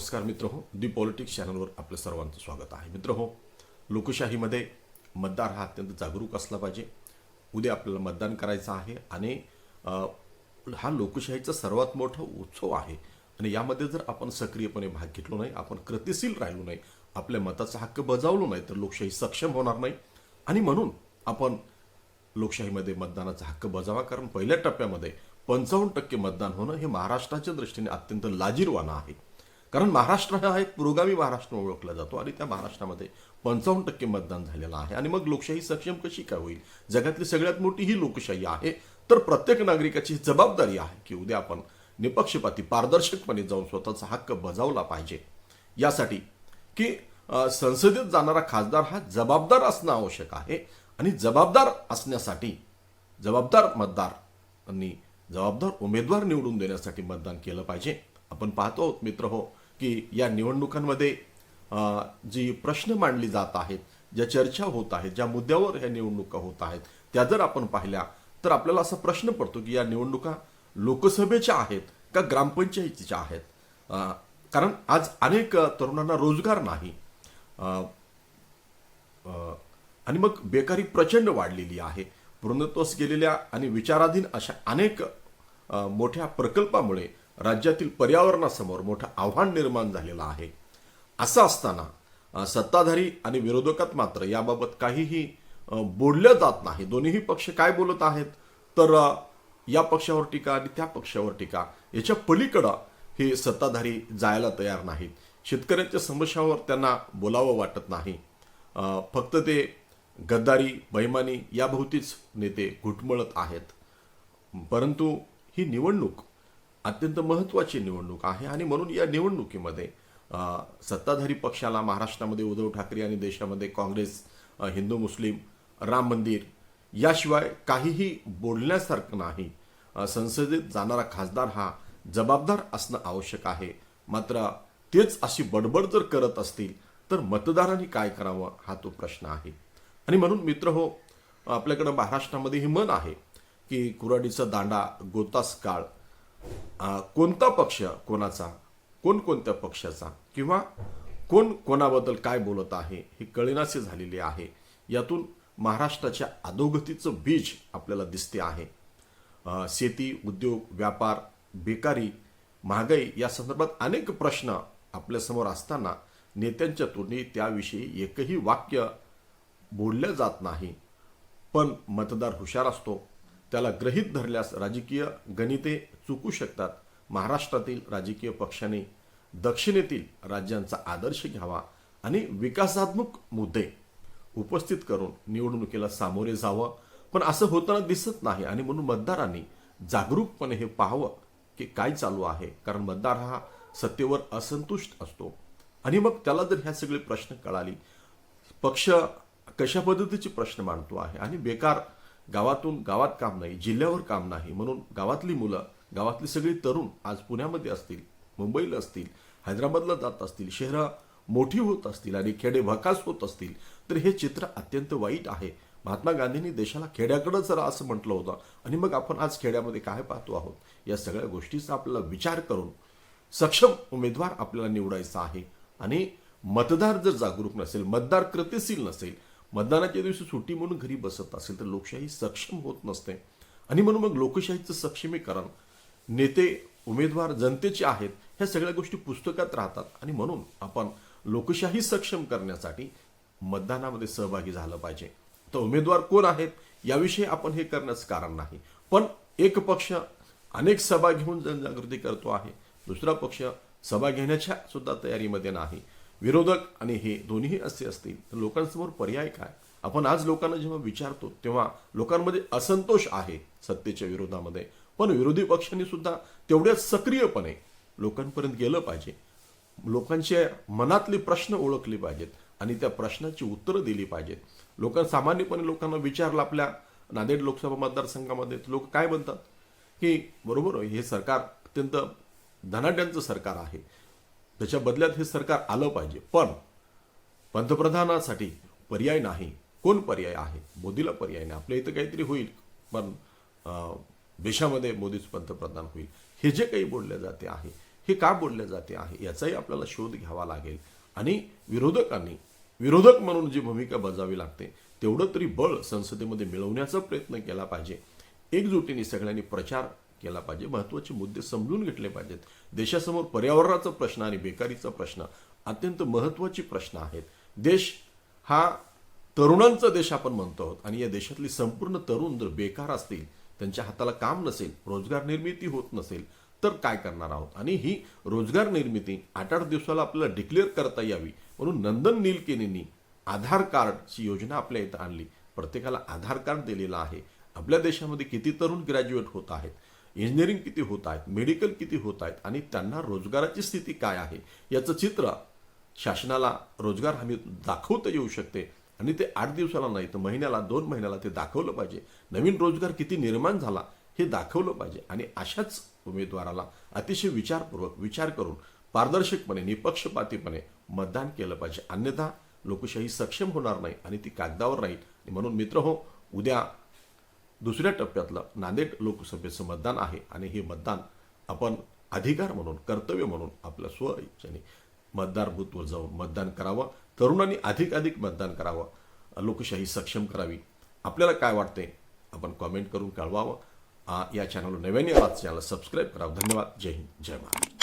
नमस्कार मित्र हो दी पॉलिटिक्स चॅनलवर आपलं सर्वांचं स्वागत आहे. मित्र हो लोकशाहीमध्ये मतदार हा अत्यंत जागरूक असला पाहिजे. उद्या आपल्याला मतदान करायचं आहे आणि हा लोकशाहीचा सर्वात मोठा उत्सव आहे. आणि यामध्ये जर आपण सक्रियपणे भाग घेतलो नाही आपण कृतिशील राहिलो नाही आपल्या मताचा हक्क बजावलो नाही तर लोकशाही सक्षम होणार नाही. आणि म्हणून आपण लोकशाहीमध्ये मतदानाचा हक्क बजावा कारण पहिल्या टप्प्यामध्ये पंचावन्न टक्के मतदान होणं हे महाराष्ट्राच्या दृष्टीने अत्यंत लाजीरवाणं आहे. कारण महाराष्ट्र हा एक पुरोगामी महाराष्ट्र ओळखला जातो आणि त्या महाराष्ट्रामध्ये पंचावन्न टक्के मतदान झालेलं आहे. आणि मग लोकशाही सक्षम कशी काय होईल? जगातली सगळ्यात मोठी ही लोकशाही आहे. तर प्रत्येक नागरिकाची जबाबदारी आहे की उद्या आपण निपक्षपाती पारदर्शकपणे जाऊन स्वतःचा हक्क बजावला पाहिजे. यासाठी की संसदेत जाणारा खासदार हा जबाबदार असणं आवश्यक आहे. आणि जबाबदार असण्यासाठी जबाबदार मतदार आणि जबाबदार उमेदवार निवडून देण्यासाठी मतदान केलं पाहिजे. आपण पाहतो आहोत मित्र हो की या निवडणुकांमध्ये जी प्रश्न मांडली जात आहेत ज्या चर्चा होत आहेत ज्या मुद्द्यावर ह्या निवडणुका होत आहेत त्या जर आपण पाहिल्या तर आपल्याला असा प्रश्न पडतो की या निवडणुका लोकसभेच्या आहेत का ग्रामपंचायतीच्या आहेत? कारण आज अनेक तरुणांना रोजगार नाही. आणि मग बेकारी प्रचंड वाढलेली आहे. पूर्णत्वस गेलेल्या आणि विचाराधीन अशा अनेक मोठ्या प्रकल्पामुळे राज्यातील पर्यावरणासमोर मोठं आव्हान निर्माण झालेलं आहे. असं असताना सत्ताधारी आणि विरोधकात मात्र याबाबत काहीही बोललं जात नाही. दोन्हीही पक्ष काय बोलत आहेत? तर या पक्षावर टीका आणि त्या पक्षावर टीका याच्या पलीकडं हे सत्ताधारी जायला तयार नाहीत. शेतकऱ्यांच्या समस्यावर त्यांना बोलावं वाटत नाही. फक्त ते गद्दारी बैमानी याभोवतीच नेते घुटमळत आहेत. परंतु ही निवडणूक अत्यंत महत्त्वाची निवडणूक आहे. आणि म्हणून या निवडणुकीमध्ये सत्ताधारी पक्षाला महाराष्ट्रामध्ये उद्धव ठाकरे आणि देशामध्ये काँग्रेस हिंदू मुस्लिम राम मंदिर याशिवाय काहीही बोलण्यासारखं नाही. संसदेत जाणारा खासदार हा जबाबदार असणं आवश्यक आहे. मात्र तेच अशी बडबड जर करत असतील तर मतदारांनी काय करावं हा तो प्रश्न आहे. आणि म्हणून मित्र हो आपल्याकडं महाराष्ट्रामध्ये हे मन आहे की कुराडीचा दांडा गोतास काळ कोणता पक्ष कोणाचा? कोणकोणत्या पक्षाचा? किंवा कोण कोणाबद्दल काय बोलत आहे? हे कळेनासे झालेले आहे. यातून महाराष्ट्राच्या अधोगतीचं बीज आपल्याला दिसते आहे. शेती उद्योग व्यापार बेकारी महागाई या संदर्भात अनेक प्रश्न आपल्यासमोर असताना नेत्यांच्या तोंडी त्याविषयी एकही वाक्य बोललं जात नाही. पण मतदार हुशार असतो. त्याला ग्रहित धरल्यास राजकीय गणिते चुकू शकतात. महाराष्ट्रातील राजकीय पक्षाने दक्षिणेतील राज्यांचा आदर्श घ्यावा आणि विकासात्मक मुद्दे उपस्थित करून निवडणुकीला सामोरे जावं. पण असं होताना दिसत नाही आणि म्हणून मतदारांनी जागरूकपणे हे पाहावं की काय चालू आहे. कारण मतदार हा सत्तेवर असंतुष्ट असतो. आणि मग त्याला जर ह्या सगळे प्रश्न कळाली पक्ष कशा पद्धतीचे प्रश्न मांडतो आहे आणि बेकार गावातून गावात काम नाही जिल्ह्यावर काम नाही म्हणून गावातली मुलं गावातली सगळी तरुण आज पुण्यामध्ये असतील मुंबईला असतील हैदराबादला जात असतील शहरं मोठी होत असतील आणि खेडे भकास होत असतील तर हे चित्र अत्यंत वाईट आहे. महात्मा गांधींनी देशाला खेड्याकडं जरा असं म्हटलं होतं आणि मग आपण आज खेड्यामध्ये काय पाहतो आहोत? या सगळ्या गोष्टीचा आपल्याला विचार करून सक्षम उमेदवार आपल्याला निवडायचा आहे. आणि मतदार जर जागरूक नसेल मतदार कृतिशील नसेल मतदानाच्या दिवशी सुट्टी म्हणून घरी बसत असेल तर लोकशाही सक्षम होत नसते. आणि म्हणून मग लोकशाहीचं सक्षमीकरण नेते उमेदवार जनतेचे आहेत ह्या सगळ्या गोष्टी पुस्तकात राहतात. आणि म्हणून आपण लोकशाही सक्षम करण्यासाठी मतदानामध्ये सहभागी झालं पाहिजे. तर उमेदवार कोण आहेत याविषयी आपण हे करण्याचं कारण नाही. पण एक पक्ष अनेक सभा घेऊन जनजागृती करतो आहे. दुसरा पक्ष सभा घेण्याच्या सुद्धा तयारीमध्ये नाही. विरोधक आणि हे दोन्ही असे असतील तर लोकांसमोर पर्याय काय? आपण आज लोकांना जेव्हा विचारतो तेव्हा लोकांमध्ये असंतोष आहे सत्तेच्या विरोधामध्ये. पण विरोधी पक्षांनी सुद्धा तेवढ्याच सक्रियपणे लोकांपर्यंत गेलं पाहिजे. लोकांच्या मनातले प्रश्न ओळखले पाहिजेत आणि त्या प्रश्नाची उत्तरं दिली पाहिजेत. लोकां सामान्यपणे लोकांना विचारलं आपल्या नांदेड लोकसभा मतदारसंघामध्ये लोक काय म्हणतात? की बरोबर हे सरकार अत्यंत धनाढ्यांचं सरकार आहे. त्याच्या बदल्यात हे सरकार आलं पाहिजे. पण पंतप्रधानासाठी पर्याय नाही. कोण पर्याय आहे? मोदीला पर्याय नाही. आपल्या इथं काहीतरी होईल. पण देशामध्ये मोदीच पंतप्रधान होईल. हे जे काही बोलले जाते आहे हे का बोलले जाते आहे याचाही आपल्याला शोध घ्यावा लागेल. आणि विरोधकांनी विरोधक म्हणून जी भूमिका बजावी लागते तेवढं तरी बळ संसदेमध्ये मिळवण्याचा प्रयत्न केला पाहिजे. एकजुटीने सगळ्यांनी प्रचार केला पाहिजे. महत्त्वाचे मुद्दे समजून घेतले पाहिजेत. देशासमोर पर्यावरणाचा प्रश्न आणि बेकारीचा प्रश्न अत्यंत महत्त्वाचे प्रश्न आहेत. देश हा तरुणांचा देश आपण म्हणतो आहोत. आणि या देशातली संपूर्ण तरुण जर बेकार असतील त्यांच्या हाताला काम नसेल रोजगार निर्मिती होत नसेल तर काय करणार आहोत? आणि ही रोजगार निर्मिती आठ आठ दिवसाला आपल्याला डिक्लेअर करता यावी. म्हणून नंदन नीलकेनींनी आधार कार्डची योजना आपल्या इथं आणली. प्रत्येकाला आधार कार्ड दिलेलं आहे. आपल्या देशामध्ये किती तरुण ग्रॅज्युएट होत आहेत? इंजिनिअरिंग किती होत आहेत मेडिकल किती होत आहेत आणि त्यांना रोजगाराची स्थिती काय आहे याचं चित्र शासनाला रोजगार हमी दाखवता येऊ शकते. आणि ते आठ दिवसाला नाही तर महिन्याला दोन महिन्याला ते दाखवलं पाहिजे. नवीन रोजगार किती निर्माण झाला हे दाखवलं पाहिजे. आणि अशाच उमेदवाराला अतिशय विचारपूर्वक विचार करून पारदर्शकपणे निपक्षपातीपणे मतदान केलं पाहिजे. अन्यथा लोकशाही सक्षम होणार नाही आणि ती कागदावर राहील. म्हणून मित्र हो उद्या दुसऱ्या टप्प्यातलं नांदेड लोकसभेचं मतदान आहे आणि हे मतदान आपण अधिकार म्हणून कर्तव्य म्हणून आपल्या स्व इच्छेने मतदार बूथवर जाऊन मतदान करावं तरुणांनी अधिक अधिक मतदान करावं लोकशाही सक्षम करावी. आपल्याला काय वाटते आपण कॉमेंट करून कळवावं. या चॅनलवर नव्याने आवाज चॅनल सबस्क्राईब करावं. धन्यवाद. जय हिंद. जय महाराष्ट्र.